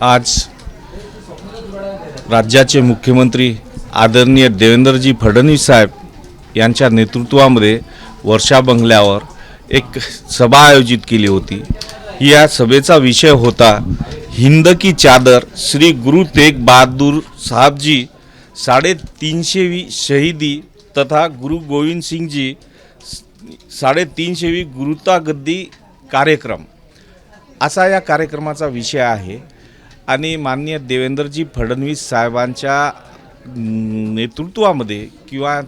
आज राज्याचे मुख्यमंत्री आदरणीय देवेंद्रजी फडणवीस साहेब यांच्या नेतृत्वामध्ये वर्षा बंगल्यावर एक सभा आयोजित केली होती. या सभेचा विषय होता हिंद की चादर. श्री गुरु तेग बहादूर साहबजी साडेतीनशेवी शहीदी तथा गुरु गोविंद सिंगजी साडेतीनशेवी गुरुता गद्दी कार्यक्रम. असा या कार्यक्रमाचा विषय आहे. आणि माननीय देवेंद्रजी फडणवीस साहेबांच्या नेतृत्वामध्ये किंवा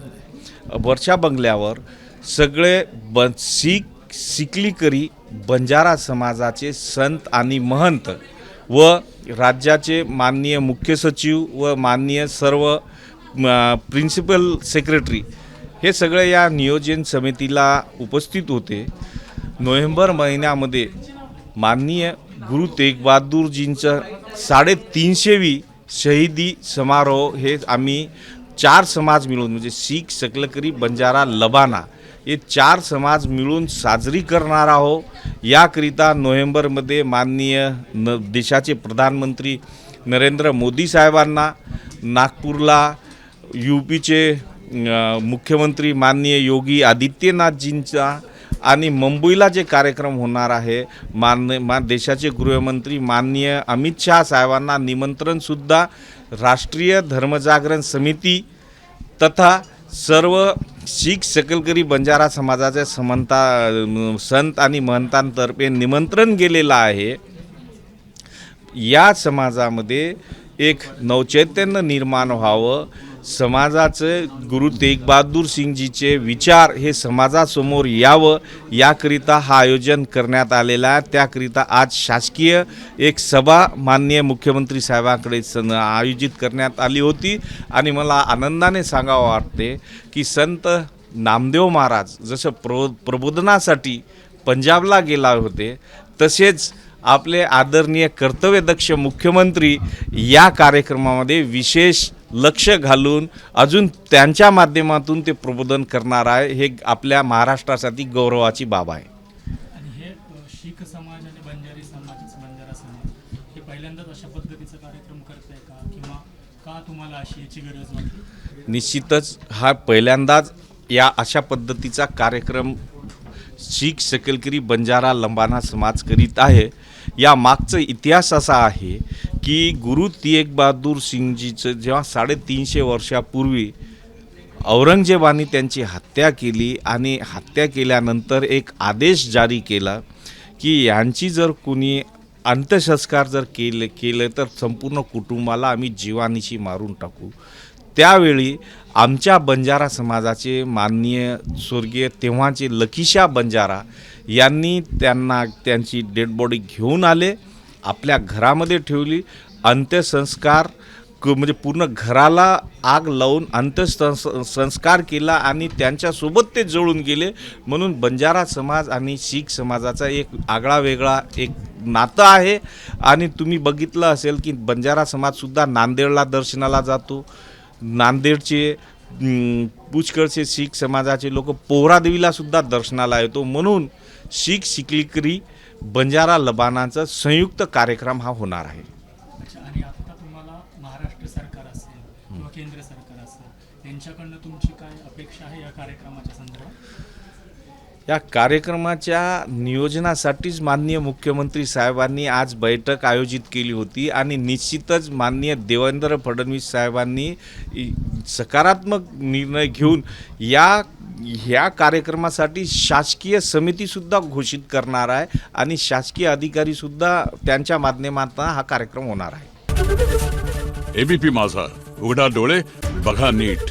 वर्षा बंगल्यावर सगळे ब सीख शिकलीकरी बंजारा समाजाचे संत आणि महंत व राज्याचे माननीय मुख्य सचिव व माननीय सर्व प्रिन्सिपल सेक्रेटरी हे सगळे या नियोजन समितीला उपस्थित होते. नोव्हेंबर महिन्यामध्ये माननीय गुरु तेग बहादूरजींचं साडेतीनशेवी शहीदी समारोह हे आम्ही चार समाज मिळून म्हणजे शीख सकलकरी बंजारा लबाना हे चार समाज मिळून साजरी करणार आहो याकरिता नोव्हेंबरमध्ये माननीय न देशाचे प्रधानमंत्री नरेंद्र मोदी साहेबांना नागपूरला यू पीचे मुख्यमंत्री माननीय योगी आदित्यनाथजींचा आणि मुंबईला जे कार्यक्रम होणार आहे मान मा देशाचे गृहमंत्री माननीय अमित शहा साहेबांना निमंत्रणसुद्धा राष्ट्रीय धर्मजागरण समिती तथा सर्व शीख सकलकरी बंजारा समाजाच्या समंता संत आणि महंतांतर्फे निमंत्रण गेलेलं आहे. या समाजामध्ये एक नवचैतन्य निर्माण व्हावं समाजाचं गुरु तेग बहादूर सिंगजीचे विचार हे समाजासमोर यावं याकरिता हा आयोजन करण्यात आलेला आहे. त्याकरिता आज शासकीय एक सभा माननीय मुख्यमंत्री साहेबांकडे सन आयोजित करण्यात आली होती. आणि मला आनंदाने सांगावं वाटते की संत नामदेव महाराज जसं प्रो प्रबोधनासाठी पंजाबला गेला होते तसेच आपले आदरणीय कर्तव्यदक्ष मुख्यमंत्री या कार्यक्रमामध्ये विशेष लक्ष घालून अजून त्यांच्या माध्यमातून ते प्रबोधन करणार आहे हे आपल्या महाराष्ट्रासाठी गौरवाची बाब आहे. आणि अ, शीख समाज आणि बंजारी समाज बंजारा समाज हे पहिल्यांदाच अशा पद्धतीचा कार्यक्रम करताय का? किंवा का तुम्हाला अशी याची गरज वाटते निश्चितच हा पहिल्यांदाच या अशा पद्धतीचा कार्यक्रम शीख सकलकरी बंजारा लंबाना समाज करीत आहे. या मागचा इतिहास असा आहे की गुरु तेग बहादूर सिंगजीचं जेव्हा साडेतीनशे वर्षापूर्वी औरंगजेबाने त्यांची हत्या केली आणि हत्या केल्यानंतर एक आदेश जारी केला की यांची जर कुणी अंत्यसंस्कार जर केले केले तर संपूर्ण कुटुंबाला आम्ही जीवानीशी मारून टाकू. त्यावेळी आमच्या बंजारा समाजाचे माननीय स्वर्गीय तेव्हाचे लखिशा बंजारा यांनी त्यांना त्यांची डेड बॉडी घेऊन आले. आपल्या घरामध्ये ठेवली अंत्यसंस्कार क म्हणजे पूर्ण घराला आग लावून अंत्यसंस संस्कार केला आणि त्यांच्यासोबत ते जळून गेले. म्हणून बंजारा समाज आणि शीख समाजाचा एक आगळा वेगळा एक नातं आहे. आणि तुम्ही बघितलं असेल की बंजारा समाजसुद्धा नांदेडला दर्शनाला जातो. नांदेडचे पुष्कळचे शीख समाजाचे लोक पोहरादेवीला सुद्धा दर्शनाला येतो. म्हणून शीख शिकलीकरी बंजारा लबानाचा संयुक्त कार्यक्रम हा होणार आहे. आणि आता तुम्हाला महाराष्ट्र सरकार असेल किंवा केंद्र सरकार असेल यांच्याकडनं तुमची काय अपेक्षा आहे या कार्यक्रमाच्या संदर्भात? या कार्यक्रमाच्या नियोजनासाठीच माननीय मुख्यमंत्री साहेबांनी आज बैठक आयोजित केली होती आणि निश्चितच माननीय देवेंद्र फडणवीस साहेबांनी सकारात्मक निर्णय घेऊन या ह्या कार्यक्रमासाठी शासकीय समितीसुद्धा घोषित करणार आहे आणि शासकीय अधिकारीसुद्धा त्यांच्या माध्यमातून हा कार्यक्रम होणार आहे. एबीपी माझा. उघडा डोळे बघा नीट.